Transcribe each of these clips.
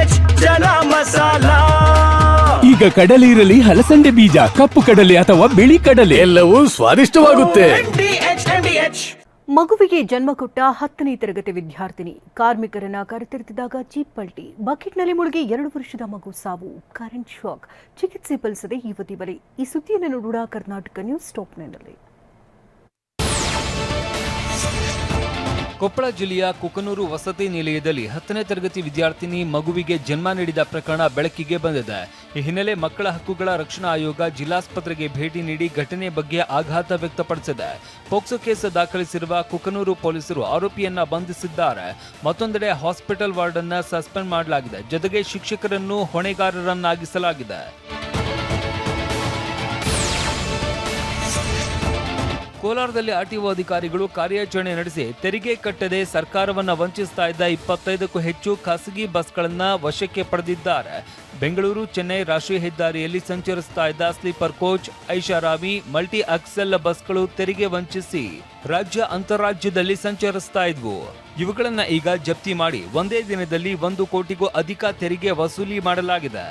H ಜನ ಮಸಾಲ. ಈಗ ಕಡಲೆ ಇರಲಿ ಹಲಸಂಡೆ ಬೀಜ ಕಪ್ಪು ಕಡಲೆ ಅಥವಾ ಬಿಳಿ ಕಡಲೆ. ಎಲ್ಲವೂ ಸ್ವಾದಿಷ್ಟವಾಗುತ್ತೆ. ಎಚ್ ಮಗುವಿಗೆ ಜನ್ಮ ಕೊಟ್ಟ ಹತ್ತನೇ ತರಗತಿ ವಿದ್ಯಾರ್ಥಿನಿ. ಕಾರ್ಮಿಕರನ್ನ ಕರೆತರುತ್ತಿದ್ದಾಗ ಜೀಪ್ ಪಲ್ಟಿ. ಬಕೆಟ್ನಲ್ಲಿ ಮುಳುಗಿ ಎರಡು ವರ್ಷದ ಮಗು ಸಾವು. Current shock. ಚಿಕಿತ್ಸೆ ಫಲಿಸದೆ ಯುವತಿ ಬಲಿ ಈ ಸುದ್ದಿಯನ್ನು ನೋಡೋಣ ಕರ್ನಾಟಕ ನ್ಯೂಸ್ ಟಾಪ್ನಲ್ಲಿ ಕೊಪ್ಪಳ ಜಿಲ್ಲೆಯ ಕುಕನೂರು ವಸತಿ ನಿಲಯದಲ್ಲಿ ಹತ್ತನೇ ತರಗತಿ ವಿದ್ಯಾರ್ಥಿನಿ ಮಗುವಿಗೆ ಜನ್ಮ ನೀಡಿದ ಪ್ರಕರಣ ಬೆಳಕಿಗೆ ಬಂದಿದೆ. ಈ ಹಿನ್ನೆಲೆ ಮಕ್ಕಳ ಹಕ್ಕುಗಳ ರಕ್ಷಣಾ ಆಯೋಗ ಜಿಲ್ಲಾಸ್ಪತ್ರೆಗೆ ಭೇಟಿ ನೀಡಿ ಘಟನೆ ಬಗ್ಗೆ ಆಘಾತ ವ್ಯಕ್ತಪಡಿಸಿದೆ. ಪೋಕ್ಸೋ ಕೇಸ್ ದಾಖಲಿಸಿರುವ ಕುಕನೂರು ಪೊಲೀಸರು ಆರೋಪಿಯನ್ನ ಬಂಧಿಸಿದ್ದಾರೆ. ಮತ್ತೊಂದೆಡೆ ಹಾಸ್ಪಿಟಲ್ ವಾರ್ಡ್ ಸಸ್ಪೆಂಡ್ ಮಾಡಲಾಗಿದೆ. ಜೊತೆಗೆ ಶಿಕ್ಷಕರನ್ನು ಹೊಣೆಗಾರರನ್ನಾಗಿಸಲಾಗಿದೆ. ಕೋಲಾರದಲ್ಲಿ ಆರ್ಟಿಒ ಅಧಿಕಾರಿಗಳು ಕಾರ್ಯಾಚರಣೆ ನಡೆಸಿ ತೆರಿಗೆ ಕಟ್ಟದೆ ಸರ್ಕಾರವನ್ನ ವಂಚಿಸ್ತಾ ಇದ್ದ ಇಪ್ಪತ್ತೈದಕ್ಕೂ ಹೆಚ್ಚು ಖಾಸಗಿ ಬಸ್ಗಳನ್ನ ವಶಕ್ಕೆ ಪಡೆದಿದ್ದಾರೆ. ಬೆಂಗಳೂರು, ಚೆನ್ನೈ ರಾಷ್ಟ್ರೀಯ ಹೆದ್ದಾರಿಯಲ್ಲಿ ಸಂಚರಿಸ್ತಾ ಇದ್ದ ಸ್ಲೀಪರ್ ಕೋಚ್ ಐಷಾರಾಮಿ ಮಲ್ಟಿ ಆಕ್ಸೆಲ್ ಬಸ್ಗಳು ತೆರಿಗೆ ವಂಚಿಸಿ ರಾಜ್ಯ ಅಂತಾರಾಜ್ಯದಲ್ಲಿ ಸಂಚರಿಸ್ತಾ ಇದ್ವು. ಇವುಗಳನ್ನ ಈಗ ಜಪ್ತಿ ಮಾಡಿ ಒಂದೇ ದಿನದಲ್ಲಿ ಒಂದು ಕೋಟಿಗೂ ಅಧಿಕ ತೆರಿಗೆ ವಸೂಲಿ ಮಾಡಲಾಗಿದೆ.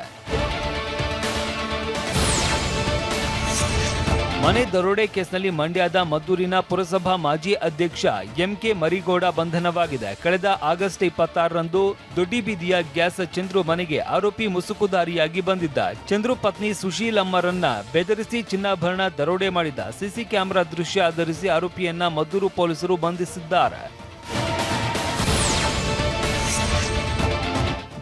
ಮನೆ ದರೋಡೆ ಕೇಸ್ನಲ್ಲಿ ಮಂಡ್ಯದ ಮದ್ದೂರಿನ ಪುರಸಭಾ ಮಾಜಿ ಅಧ್ಯಕ್ಷ ಎಂಕೆ ಮರಿಗೌಡ ಬಂಧನವಾಗಿದೆ. ಕಳೆದ ಆಗಸ್ಟ್ ಇಪ್ಪತ್ತಾರರಂದು ದೊಡ್ಡಿಬೀದಿಯ ಗ್ಯಾಸ್ ಚಂದ್ರು ಮನೆಗೆ ಆರೋಪಿ ಮುಸುಕುದಾರಿಯಾಗಿ ಬಂದಿದ್ದ. ಚಂದ್ರು ಪತ್ನಿ ಸುಶೀಲಮ್ಮರನ್ನ ಬೆದರಿಸಿ ಚಿನ್ನಾಭರಣ ದರೋಡೆ ಮಾಡಿದ ಸಿಸಿ ಕ್ಯಾಮೆರಾ ದೃಶ್ಯ ಆಧರಿಸಿ ಆರೋಪಿಯನ್ನ ಮದ್ದೂರು ಪೊಲೀಸರು ಬಂಧಿಸಿದ್ದಾರೆ.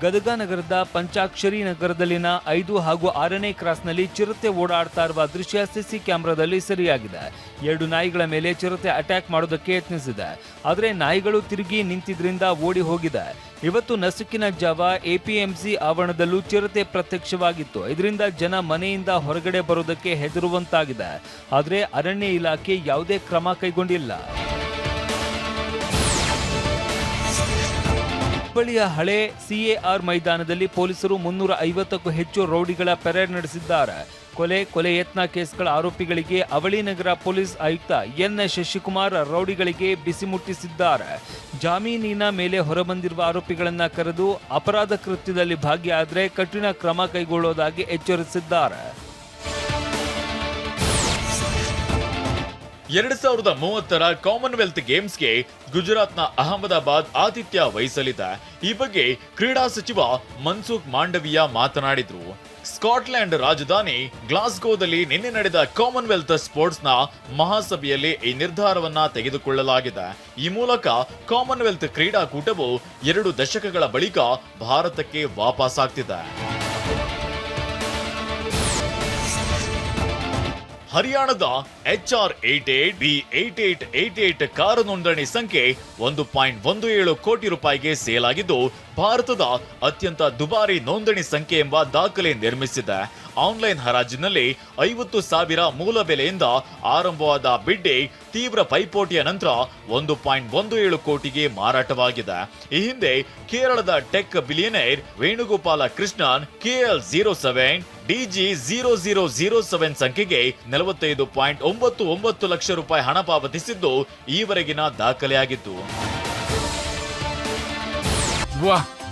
ಗದಗ ನಗರದ ಪಂಚಾಕ್ಷರಿ ನಗರದಲ್ಲಿನ ಐದು ಹಾಗೂ ಆರನೇ ಕ್ರಾಸ್ನಲ್ಲಿ ಚಿರತೆ ಓಡಾಡ್ತಾ ಇರುವ ದೃಶ್ಯ ಸಿಸಿ ಕ್ಯಾಮೆರಾದಲ್ಲಿ ಸರಿಯಾಗಿದೆ. ಎರಡು ನಾಯಿಗಳ ಮೇಲೆ ಚಿರತೆ ಅಟ್ಯಾಕ್ ಮಾಡೋದಕ್ಕೆ ಯತ್ನಿಸಿದೆ. ಆದರೆ ನಾಯಿಗಳು ತಿರುಗಿ ನಿಂತಿದ್ರಿಂದ ಓಡಿ ಹೋಗಿದೆ. ಇವತ್ತು ನಸುಕಿನ ಜಾವ ಎಪಿಎಂಸಿ ಆವರಣದಲ್ಲೂ ಚಿರತೆ ಪ್ರತ್ಯಕ್ಷವಾಗಿತ್ತು. ಇದರಿಂದ ಜನ ಮನೆಯಿಂದ ಹೊರಗಡೆ ಬರೋದಕ್ಕೆ ಹೆದರುವಂತಾಗಿದೆ. ಆದರೆ ಅರಣ್ಯ ಇಲಾಖೆ ಯಾವುದೇ ಕ್ರಮ ಕೈಗೊಂಡಿಲ್ಲ. ಹುಬ್ಬಳ್ಳಿಯ ಹಳೆ ಸಿಎಆರ್ ಮೈದಾನದಲ್ಲಿ ಪೊಲೀಸರು ಮುನ್ನೂರ ಐವತ್ತಕ್ಕೂ ಹೆಚ್ಚು ರೌಡಿಗಳ ಪೆರೇಡ್ ನಡೆಸಿದ್ದಾರೆ. ಕೊಲೆ ಕೊಲೆ ಯತ್ನ ಕೇಸ್ಗಳ ಆರೋಪಿಗಳಿಗೆ ಅವಳಿ ನಗರ ಪೊಲೀಸ್ ಆಯುಕ್ತ ಎನ್ ಶಶಿಕುಮಾರ್ ರೌಡಿಗಳಿಗೆ ಬಿಸಿ ಮುಟ್ಟಿಸಿದ್ದಾರೆ. ಜಾಮೀನಿನ ಮೇಲೆ ಹೊರಬಂದಿರುವ ಆರೋಪಿಗಳನ್ನು ಕರೆದು ಅಪರಾಧ ಕೃತ್ಯದಲ್ಲಿ ಭಾಗಿಯಾದರೆ ಕಠಿಣ ಕ್ರಮ ಕೈಗೊಳ್ಳುವುದಾಗಿ ಎಚ್ಚರಿಸಿದ್ದಾರೆ. ಎರಡ್ ಸಾವಿರದ ಮೂವತ್ತರ ಕಾಮನ್ವೆಲ್ತ್ ಗೇಮ್ಸ್ಗೆ ಗುಜರಾತ್ನ ಅಹಮದಾಬಾದ್ ಆತಿಥ್ಯ ವಹಿಸಲಿದೆ. ಈ ಬಗ್ಗೆ ಕ್ರೀಡಾ ಸಚಿವ ಮನ್ಸುಖ್ ಮಾಂಡವಿಯಾ ಮಾತನಾಡಿದ್ರು. ಸ್ಕಾಟ್ಲೆಂಡ್ ರಾಜಧಾನಿ ಗ್ಲಾಸ್ಗೋದಲ್ಲಿ ನಿನ್ನೆ ನಡೆದ ಕಾಮನ್ವೆಲ್ತ್ ಸ್ಪೋರ್ಟ್ಸ್ನ ಮಹಾಸಭೆಯಲ್ಲಿ ಈ ನಿರ್ಧಾರವನ್ನ ತೆಗೆದುಕೊಳ್ಳಲಾಗಿದೆ. ಈ ಮೂಲಕ ಕಾಮನ್ವೆಲ್ತ್ ಕ್ರೀಡಾಕೂಟವು ಎರಡು ದಶಕಗಳ ಬಳಿಕ ಭಾರತಕ್ಕೆ ವಾಪಸ್ಸಾಗ್ತಿದೆ ಹರಿಯಾಣದ H R eight eight B eight eight eight eight car ನೋಂದಣಿ ಸಂಖ್ಯೆ ಒಂದು ಪಾಯಿಂಟ್ ಒಂದು ಏಳು ಕೋಟಿ ರೂಪಾಯಿಗೆ ಸೇಲ್ ಆಗಿದ್ದು, ಭಾರತದ ಅತ್ಯಂತ ದುಬಾರಿ ನೋಂದಣಿ ಸಂಖ್ಯೆ ಎಂಬ ದಾಖಲೆ ನಿರ್ಮಿಸಿದೆ. ಆನ್ಲೈನ್ ಹರಾಜಿನಲ್ಲಿ ಐವತ್ತು ಸಾವಿರ ಮೂಲ ಬೆಲೆಯಿಂದ ಆರಂಭವಾದ ಬಿಡ್ಡೆ ತೀವ್ರ ಪೈಪೋಟಿಯ ನಂತರ ಒಂದು ಪಾಯಿಂಟ್ ಒಂದು ಏಳು ಕೋಟಿಗೆ ಮಾರಾಟವಾಗಿದೆ. ಈ ಹಿಂದೆ ಕೇರಳದ tech billionaire Venugopala Krishnan KL zero seven, DG zero zero zero seven ಸಂಖ್ಯೆಗೆ ನಲವತ್ತೈದು ಪಾಯಿಂಟ್ ಒಂಬತ್ತು ಒಂಬತ್ತು ಲಕ್ಷ ರೂಪಾಯಿ ಹಣ ಪಾವತಿಸಿದ್ದು ಈವರೆಗಿನ ದಾಖಲೆಯಾಗಿತ್ತು